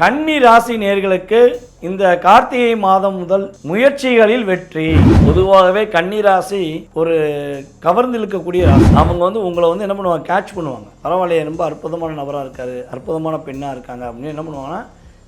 கன்னி ராசி நேர்களுக்கு இந்த கார்த்திகை மாதம் முதல் முயற்சிகளில் வெற்றி. பொதுவாகவே கன்னி ராசி ஒரு கவர்ந்து இழுக்கக்கூடிய ராசி. அவங்க வந்து உங்களை வந்து என்ன பண்ணுவாங்க? கேட்ச் பண்ணுவாங்க. பரவாயில்லையே ரொம்ப அற்புதமான நபராக இருக்காரு அற்புதமான பெண்ணாக இருக்காங்க அப்படின்னு என்ன பண்ணுவாங்கன்னா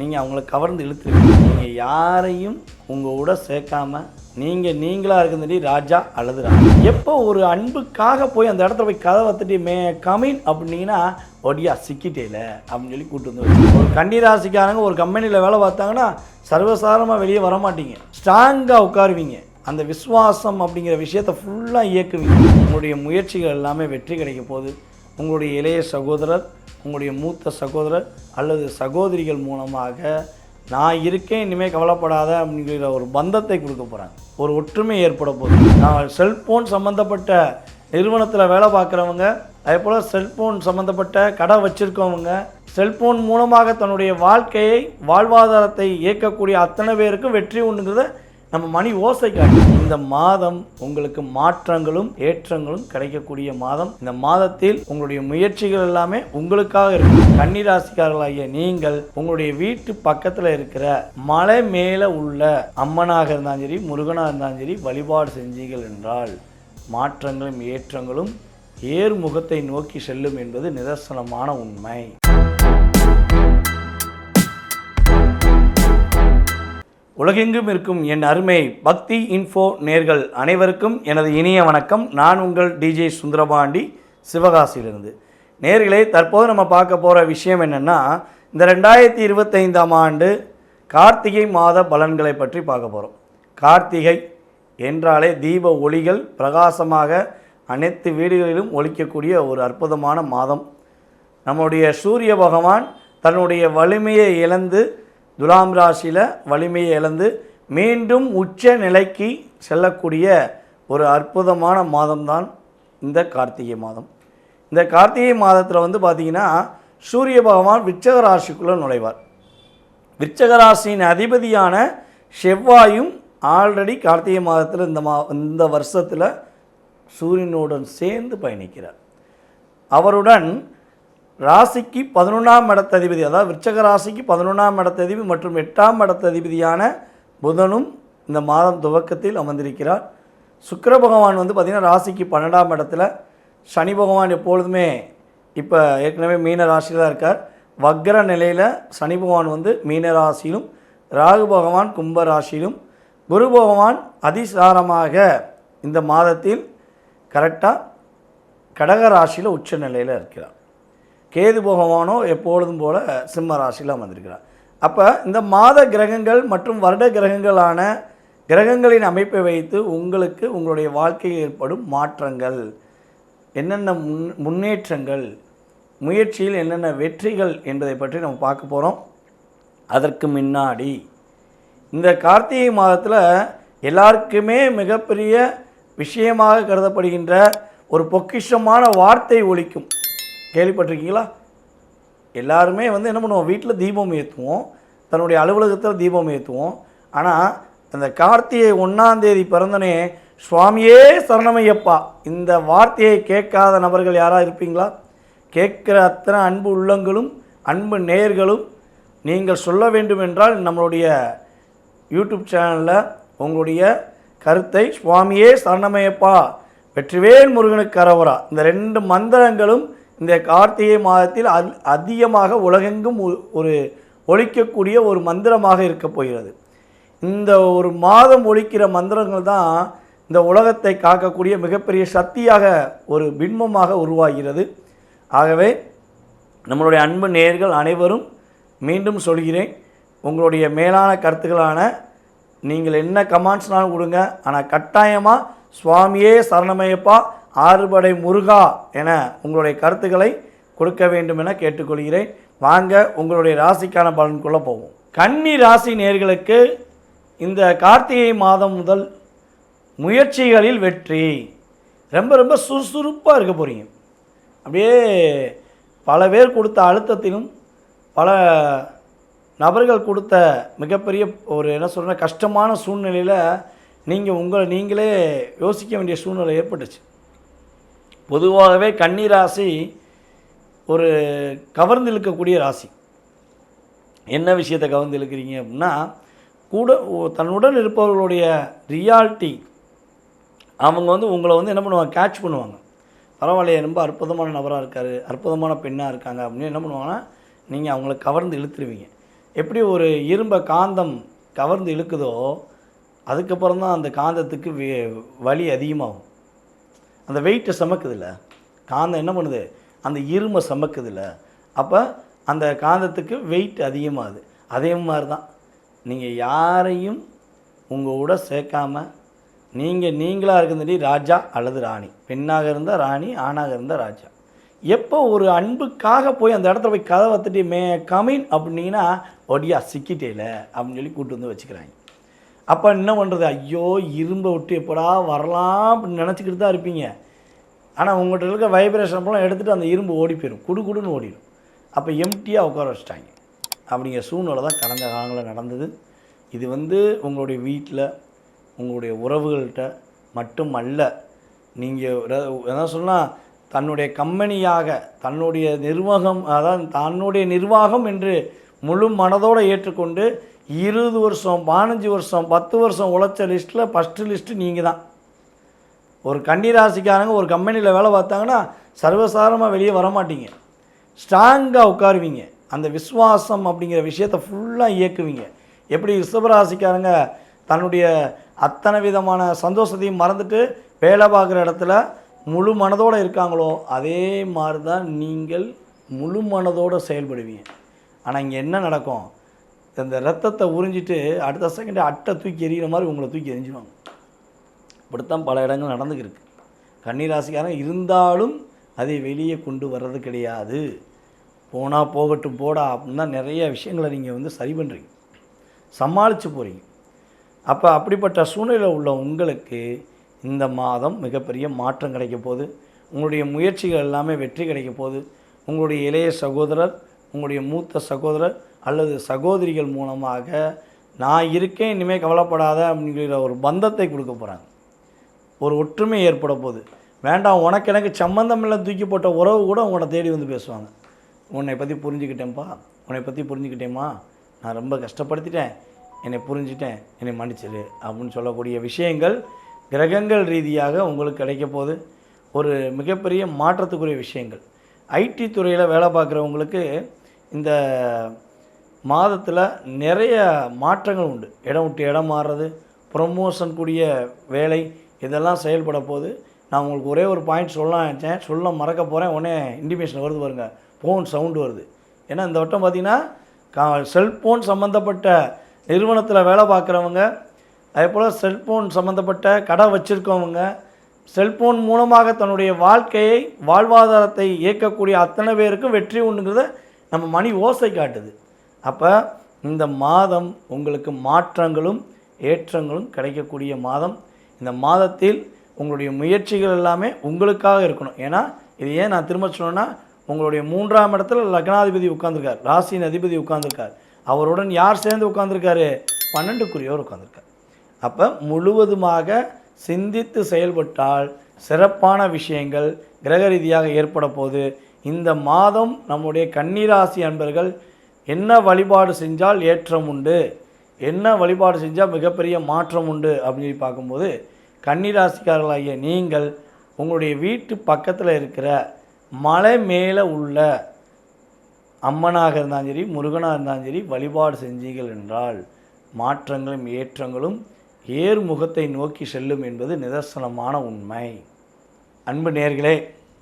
நீங்கள் அவங்கள கவர்ந்து இழுத்துருக்கீங்க நீங்கள் யாரையும் உங்கள் கூட சேர்க்காம நீங்கள் நீங்களாக இருக்கிறது ராஜா அல்லது ராஜா எப்போ ஒரு அன்புக்காக போய் அந்த இடத்துல போய் கதை தட்டி மே கமின் அப்படின்னீங்கன்னா ஒடியா சிக்கிட்டேல அப்படின்னு சொல்லி கூட்டு வந்து ஒரு ஒரு கன்னிராசிக்காரங்க ஒரு கம்பெனியில் வேலை பார்த்தாங்கன்னா சர்வசாதாரணமாக வெளியே வர மாட்டீங்க ஸ்ட்ராங்காக உட்காருவீங்க. அந்த விசுவாசம் அப்படிங்கிற விஷயத்தை ஃபுல்லாக இயக்குவீங்க. உங்களுடைய முயற்சிகள் எல்லாமே வெற்றி கிடைக்க போகுது. உங்களுடைய இளைய சகோதரர் உங்களுடைய மூத்த சகோதரர் அல்லது சகோதரிகள் மூலமாக நான் இருக்கேன் இனிமேல் கவலைப்படாத அப்படிங்கிற ஒரு பந்தத்தை கொடுக்க போகிறாங்க ஒரு ஒற்றுமை ஏற்பட போகுது. நான் செல்ஃபோன் சம்மந்தப்பட்ட நிறுவனத்தில் வேலை பார்க்குறவங்க அதே போல் செல்ஃபோன் சம்மந்தப்பட்ட கடை வச்சுருக்கவங்க செல்ஃபோன் மூலமாக தன்னுடைய வாழ்க்கையை வாழ்வாதாரத்தை இயக்கக்கூடிய அத்தனை பேருக்கும் வெற்றி உண்டுங்கிறத நம்ம மணி ஓசை காட்டி இந்த மாதம் உங்களுக்கு மாற்றங்களும் ஏற்றங்களும் கிடைக்கக்கூடிய மாதம். இந்த மாதத்தில் உங்களுடைய முயற்சிகள் எல்லாமே உங்களுக்காக இருக்கும் கன்னிராசிக்காரர்களாகிய நீங்கள் உங்களுடைய வீட்டு பக்கத்தில் இருக்கிற மலை மேலே உள்ள அம்மனாக இருந்தாலும் சரி முருகனாக இருந்தாலும் சரி வழிபாடு செஞ்சீர்கள் என்றால் மாற்றங்களும் ஏற்றங்களும் ஏர்முகத்தை நோக்கி செல்லும் என்பது நிதர்சனமான உண்மை. உலகெங்கும் இருக்கும் என் அருமை பக்தி இன்ஃபோ நேர்கள் அனைவருக்கும் எனது இனிய வணக்கம். நான் உங்கள் டிஜே சுந்தரபாண்டி சிவகாசியிலிருந்து. நேர்களே தற்போது நம்ம பார்க்க போகிற விஷயம் என்னென்னா இந்த ரெண்டாயிரத்தி இருபத்தைந்தாம் ஆண்டு கார்த்திகை மாத பலன்களை பற்றி பார்க்க போகிறோம் கார்த்திகை என்றாலே தீப ஒளிகள் பிரகாசமாக அனைத்து வீடுகளிலும் ஒழிக்கக்கூடிய ஒரு அற்புதமான மாதம். நம்முடைய சூரிய பகவான் தன்னுடைய வலிமையை இழந்து துலாம் ராசியில் வலிமையை இழந்து மீண்டும் உச்ச நிலைக்கு செல்லக்கூடிய ஒரு அற்புதமான மாதம்தான் இந்த கார்த்திகை மாதம். இந்த கார்த்திகை மாதத்தில் வந்து பார்த்திங்கன்னா சூரிய பகவான் விச்சக ராசிக்குள்ளே நுழைவார். விச்சக ராசியின் அதிபதியான செவ்வாயும் ஆல்ரெடி கார்த்திகை மாதத்தில் இந்த மா இந்த வருஷத்தில் சூரியனுடன் சேர்ந்து பயணிக்கிறார். அவருடன் ராசிக்கு பதினொன்றாம் இடத்ததிபதி அதாவது விருச்சக ராசிக்கு பதினொன்றாம் இடத்ததிபதி மற்றும் எட்டாம் இடத்ததிபதியான புதனும் இந்த மாதம் துவக்கத்தில் அமர்ந்திருக்கிறார். சுக்கர பகவான் வந்து பார்த்திங்கன்னா ராசிக்கு பன்னெண்டாம் இடத்துல சனி பகவான் எப்பொழுதுமே இப்போ ஏற்கனவே மீன ராசியில் தான் இருக்கார். வக்ர நிலையில் சனி பகவான் வந்து மீன ராசியிலும் ராகு பகவான் கும்ப ராசியிலும் குரு பகவான் அதிசாரமாக இந்த மாதத்தில் கரெக்டாக கடக ராசியில் உச்ச நிலையில் இருக்கிறார். கேது பகவானோ எப்பொழுதும் போல சிம்ம ராசியில் அமர்ந்திருக்கிறார். அப்போ இந்த மாத கிரகங்கள் மற்றும் வருட கிரகங்களான கிரகங்களின் அமைப்பை வைத்து உங்களுக்கு உங்களுடைய வாழ்க்கையில் ஏற்படும் மாற்றங்கள் என்னென்ன முன் முன்னேற்றங்கள் முயற்சியில் என்னென்ன வெற்றிகள் என்பதை பற்றி நம்ம பார்க்க போகிறோம் அதற்கு முன்னாடி இந்த கார்த்திகை மாதத்தில் எல்லாருக்குமே மிகப்பெரிய விஷயமாக கருதப்படுகின்ற ஒரு பொக்கிஷமான வார்த்தை ஒழிக்கும் கேள்விப்பட்டிருக்கீங்களா? எல்லாருமே வந்து என்ன பண்ணுவோம்? வீட்டில் தீபம் ஏற்றுவோம் தன்னுடைய அலுவலகத்தில் தீபம் ஏற்றுவோம் ஆனால் அந்த கார்த்திகை ஒன்றாந்தேதி பிறந்தனே சுவாமியே சரணமையப்பா. இந்த வார்த்தையை கேட்காத நபர்கள் யாராக இருப்பீங்களா? கேட்குற அத்தனை அன்பு உள்ளங்களும் அன்பு நேயர்களும் நீங்கள் சொல்ல வேண்டும் என்றால் நம்மளுடைய யூடியூப் சேனலில் உங்களுடைய கருத்தை சுவாமியே சரணமையப்பா. வெற்றிவேல் முருகனுக்கு கரவரா. இந்த ரெண்டு மந்திரங்களும் இந்த கார்த்திகை மாதத்தில் அதி அதிகமாக உலகெங்கும் ஒரு ஒழிக்கக்கூடிய ஒரு மந்திரமாக இருக்கப் போகிறது. இந்த ஒரு மாதம் ஒழிக்கிற மந்திரங்கள் தான் இந்த உலகத்தை காக்கக்கூடிய மிகப்பெரிய சக்தியாக ஒரு பின்பமாக உருவாகிறது. ஆகவே நம்மளுடைய அன்பு நேர்கள் அனைவரும் மீண்டும் சொல்கிறேன் உங்களுடைய மேலான கருத்துக்களான நீங்கள் என்ன கமாண்ட்ஸ்னாலும் கொடுங்க ஆனால் கட்டாயமாக சுவாமியே சரணமயப்பா ஆறுபடை முருகா என உங்களுடைய கருத்துக்களை கொடுக்க வேண்டும் என கேட்டுக்கொள்கிறேன். வாங்க உங்களுடைய ராசிக்கான பலனுக்குள்ளே போவோம். கன்னி ராசி நேர்களுக்கு இந்த கார்த்திகை மாதம் முதல் முயற்சிகளில் வெற்றி. ரொம்ப ரொம்ப சுறுசுறுப்பாக இருக்க போகிறீங்க அப்படியே பல பேர் கொடுத்த அழுத்தத்திலும் பல நபர்கள் கொடுத்த மிகப்பெரிய ஒரு என்ன சொல்கிறேன்னா கஷ்டமான சூழ்நிலையில் நீங்கள் உங்களை நீங்களே யோசிக்க வேண்டிய சூழ்நிலை ஏற்பட்டுச்சு. பொதுவாகவே கன்னி ராசி ஒரு கவர்ந்து இழுக்கக்கூடிய ராசி. என்ன விஷயத்தை கவர்ந்து இழுக்கிறீங்க அப்படின்னா கூட ஓ- தன்னுடன் இருப்பவர்களுடைய ரியாலிட்டி அவங்க வந்து உங்களை வந்து என்ன பண்ணுவாங்க கேட்ச் பண்ணுவாங்க. பரவாயில்லையே ரொம்ப அற்புதமான நபராக இருக்கார் அற்புதமான பெண்ணாக இருக்காங்க அப்படின்னு என்ன பண்ணுவாங்கன்னா நீங்கள் அவங்கள கவர்ந்து இழுத்துருவீங்க. எப்படி ஒரு இரும்பை காந்தம் கவர்ந்து இழுக்குதோ அதுக்கப்புறம் தான் அந்த காந்தத்துக்கு வே- வலி அதிகமாகும். அந்த வெயிட்டை சமக்குதில்ல? காந்தம் என்ன பண்ணுது? அந்த இருமை சமக்குதுல்ல. அப்போ அந்த காந்தத்துக்கு வெயிட் அதிகமாகுது. அதே மாதிரி தான் நீங்கள் யாரையும் உங்கள் கூட சேர்க்காம நீங்கள் நீங்களாக இருக்கிறது ராஜா அல்லது ராணி. பெண்ணாக இருந்தால் ராணி ஆணாக இருந்தால் ராஜா. எப்போ ஒரு அன்புக்காக போய் அந்த இடத்துல போய் கதை வத்துட்டு மே கமின் அப்படின்னீங்கன்னா ஒடியா சிக்கிட்டேல அப்படின்னு சொல்லி கூட்டு வந்து வச்சுக்கிறாங்க. அப்போ என்ன பண்ணுறது ஐயோ இரும்பை விட்டு எப்படா வரலாம் அப்படின்னு நினச்சிக்கிட்டு தான் இருப்பீங்க. ஆனால் உங்கள்கிட்ட இருக்க வைப்ரேஷன் அப்பெல்லாம் எடுத்துகிட்டு அந்த இரும்பு ஓடி போயிடும் குடு குடுன்னு ஓடிடும் அப்போ எம்டியாக உட்கார வச்சிட்டாங்க. அப்படிங்கிற சூழ்நிலை தான் கடந்த காலங்களில் நடந்தது. இது வந்து உங்களுடைய வீட்டில் உங்களுடைய உறவுகள்கிட்ட மட்டும் அல்ல. நீங்கள் என்ன சொன்னால் தன்னுடைய கம்பெனியாக தன்னுடைய நிர்வாகம் அதாவது தன்னுடைய நிர்வாகம் என்று முழு மனதோடு ஏற்றுக்கொண்டு இருபது வருஷம் பதினஞ்சு வருஷம் பத்து வருஷம் உழைச்ச லிஸ்ட்டில் ஃபஸ்ட்டு லிஸ்ட்டு நீங்கள் தான் ஒரு கன்னிராசிக்காரங்க ஒரு கம்பெனியில் வேலை பார்த்தாங்கன்னா சர்வசாரமாக வெளியே வர மாட்டீங்க ஸ்ட்ராங்காக உட்காருவீங்க. அந்த விசுவாசம் அப்படிங்கிற விஷயத்தை ஃபுல்லாக இயக்குவீங்க. எப்படி ரிஷபராசிக்காரங்க தன்னுடைய அத்தனை விதமான சந்தோஷத்தையும் மறந்துட்டு வேலை பார்க்குற இடத்துல முழு மனதோடு இருக்காங்களோ அதே மாதிரி தான் நீங்கள் முழு மனதோடு செயல்படுவீங்க. ஆனால் இங்கே என்ன நடக்கும்? இந்த ரத்தத்தை உறிஞ்சிட்டு அடுத்த செகண்டே அட்டை தூக்கி எறிகிற மாதிரி உங்களை தூக்கி எரிஞ்சிடுவாங்க இப்படித்தான் பல இடங்கள் நடந்துக்கிருக்கு கன்னிராசிக்காரன் இருந்தாலும் அதை வெளியே கொண்டு வர்றது கிடையாது. போனால் போகட்டும் போடா அப்படின்னு நிறைய விஷயங்களை நீங்கள் வந்து சரி பண்ணுறீங்க சமாளித்து போகிறீங்க அப்போ அப்படிப்பட்ட சூழ்நிலை உள்ள உங்களுக்கு இந்த மாதம் மிகப்பெரிய மாற்றம் கிடைக்க போகுது. உங்களுடைய முயற்சிகள் எல்லாமே வெற்றி கிடைக்க போகுது. உங்களுடைய இளைய சகோதரர் உங்களுடைய மூத்த சகோதரர் அல்லது சகோதரிகள் மூலமாக நான் இருக்கேன் இனிமேல் கவலைப்படாத அப்படிங்கிற ஒரு பந்தத்தை கொடுக்க போகிறாங்க ஒரு ஒற்றுமை ஏற்பட போகுது. வேண்டாம் உனக்கு எனக்கு சம்மந்தம் இல்லை தூக்கி போட்ட உறவு கூட உங்களை தேடி வந்து பேசுவாங்க. உன்னை பற்றி புரிஞ்சுக்கிட்டேன்ப்பா உன்னை பற்றி புரிஞ்சுக்கிட்டேம்மா நான் ரொம்ப கஷ்டப்படுத்திட்டேன் என்னை புரிஞ்சிட்டேன் என்னை மன்னிச்சிரு அப்படின்னு சொல்லக்கூடிய விஷயங்கள் கிரகங்கள் ரீதியாக உங்களுக்கு கிடைக்க போகுது. ஒரு மிகப்பெரிய மாற்றத்துக்குரிய விஷயங்கள். ஐடி துறையில் வேலை பார்க்குறவங்களுக்கு இந்த மாதத்தில் நிறைய மாற்றங்கள் உண்டு. இடம் விட்டு இடம் மாறுறது ப்ரொமோஷன் கூடிய வேலை இதெல்லாம் செயல்பட போகுது நான் உங்களுக்கு ஒரே ஒரு பாயிண்ட் சொல்லலாம் நினச்சேன். சொல்ல மறக்க போகிறேன் உடனே இன்டிமேஷன் வருது பாருங்க. ஃபோன் சவுண்டு வருது. ஏன்னா இந்த வட்டம் பார்த்திங்கன்னா கா செல்ஃபோன் சம்மந்தப்பட்ட நிறுவனத்தில் வேலை பார்க்குறவங்க அதே போல் செல்ஃபோன் சம்மந்தப்பட்ட கடை வச்சுருக்கவங்க செல்ஃபோன் மூலமாக தன்னுடைய வாழ்க்கையை வாழ்வாதாரத்தை இயக்கக்கூடிய அத்தனை பேருக்கும் வெற்றி உண்டுங்கிறத நம்ம மணி ஓசை காட்டுது. அப்போ இந்த மாதம் உங்களுக்கு மாற்றங்களும் ஏற்றங்களும் கிடைக்கக்கூடிய மாதம். இந்த மாதத்தில் உங்களுடைய முயற்சிகள் எல்லாமே உங்களுக்காக இருக்கணும். ஏன்னா இது ஏன் நான் திரும்ப சொன்னேன்னா உங்களுடைய மூன்றாம் இடத்துல லக்னாதிபதி உட்காந்துருக்கார் ராசியின் அதிபதி உட்காந்துருக்கார் அவருடன் யார் சேர்ந்து உட்காந்துருக்காரு பன்னெண்டுக்குரியவர் உட்காந்துருக்கார் அப்போ முழுவதுமாக சிந்தித்து செயல்பட்டால் சிறப்பான விஷயங்கள் கிரக ரீதியாக ஏற்பட போது இந்த மாதம் நம்முடைய கன்னிராசி அன்பர்கள் என்ன வழிபாடு செஞ்சால் ஏற்றம் உண்டு? என்ன வழிபாடு செஞ்சால் மிகப்பெரிய மாற்றம் உண்டு? அப்படின்னு சொல்லி பார்க்கும்போது கன்னிராசிக்காரர்களாகிய நீங்கள் உங்களுடைய வீட்டு பக்கத்தில் இருக்கிற மலை மேலே உள்ள அம்மனாக இருந்தாலும் சரி முருகனாக இருந்தாலும் சரி வழிபாடு செஞ்சீர்கள் என்றால் மாற்றங்களும் ஏற்றங்களும் ஏர்முகத்தை நோக்கி செல்லும் என்பது நிதர்சனமான உண்மை. அன்பு நேர்களே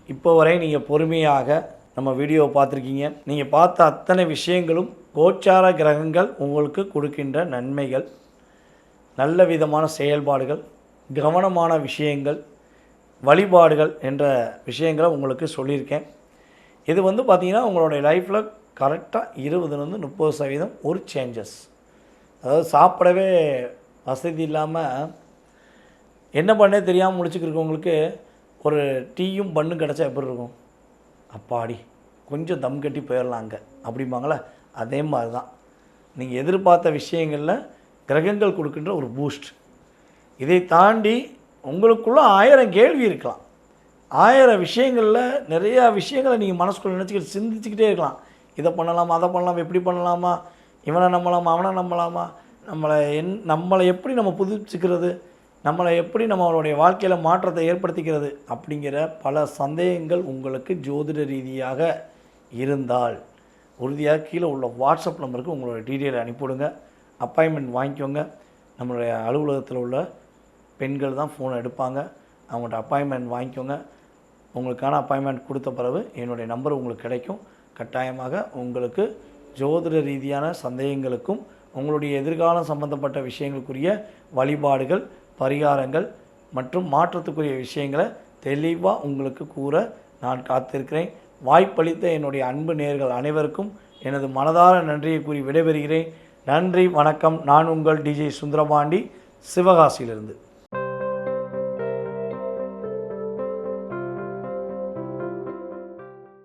இப்போ வரை நீங்கள் பொறுமையாக நம்ம வீடியோவை பார்த்துருக்கீங்க. நீங்கள் பார்த்த அத்தனை விஷயங்களும் கோச்சார கிரகங்கள் உங்களுக்கு கொடுக்கின்ற நன்மைகள் நல்ல விதமான செயல்பாடுகள் கவனமான விஷயங்கள் வழிபாடுகள் என்ற விஷயங்களை உங்களுக்கு சொல்லியிருக்கேன். இது வந்து பார்த்திங்கன்னா உங்களுடைய லைஃப்பில் கரெக்டாக இருபதுலேருந்து முப்பது சதவீதம் ஒரு சேஞ்சஸ் அதாவது சாப்பிடவே வசதி இல்லாமல் என்ன பண்ணே தெரியாமல் முடிச்சுக்கிறவங்களுக்கு ஒரு டீயும் பண்ணும் கிடச்சா எப்படி இருக்கும்? அப்பாடி கொஞ்சம் தம் கட்டி போயிடலாம் அங்கே அப்படிம்பாங்களே? அதே மாதிரி தான் நீங்கள் எதிர்பார்த்த விஷயங்களில் கிரகங்கள் கொடுக்கின்ற ஒரு பூஸ்ட் இதை தாண்டி உங்களுக்குள்ள ஆயிரம் கேள்வி இருக்கலாம். ஆயிரம் விஷயங்களில் நிறையா விஷயங்களை நீங்கள் மனசுக்குள்ளே நினச்சிக்கிட்டு சிந்திச்சுக்கிட்டே இருக்கலாம். இதை பண்ணலாமா அதை பண்ணலாமா எப்படி பண்ணலாமா இவனை நம்பலாமா அவனை நம்பலாமா நம்மளை என் நம்மளை எப்படி நம்ம புதுப்பிச்சுக்கிறது நம்மளை எப்படி நம்மளுடைய வாழ்க்கையில் மாற்றத்தை ஏற்படுத்திக்கிறது அப்படிங்கிற பல சந்தேகங்கள் உங்களுக்கு ஜோதிட ரீதியாக இருந்தால் உறுதியாக கீழே உள்ள வாட்ஸ்அப் நம்பருக்கு உங்களோட டீட்டெயில் அனுப்பிவிடுங்க. அப்பாயின்மெண்ட் வாங்கிக்கோங்க. நம்மளுடைய அலுவலகத்தில் உள்ள பெண்கள் தான் ஃபோன் எடுப்பாங்க. அவங்கள்ட்ட அப்பாயின்மெண்ட் வாங்கிக்கோங்க. உங்களுக்கான அப்பாயின்மெண்ட் கொடுத்த பிறகு என்னுடைய நம்பர் உங்களுக்கு கிடைக்கும். கட்டாயமாக உங்களுக்கு ஜோதிட ரீதியான சந்தேகங்களுக்கும் உங்களுடைய எதிர்காலம் சம்பந்தப்பட்ட விஷயங்களுக்குரிய வழிபாடுகள் பரிகாரங்கள் மற்றும் மாற்றத்துக்குரிய விஷயங்களை தெளிவாக உங்களுக்கு கூற நான் காத்திருக்கிறேன். வாய்ப்பளித்த என்னுடைய அன்பு நேர்கள் அனைவருக்கும் எனது மனதார நன்றியை கூறி விடைபெறுகிறேன். நன்றி வணக்கம். நான் உங்கள் டிஜே சுந்தரபாண்டி சிவகாசியிலிருந்து.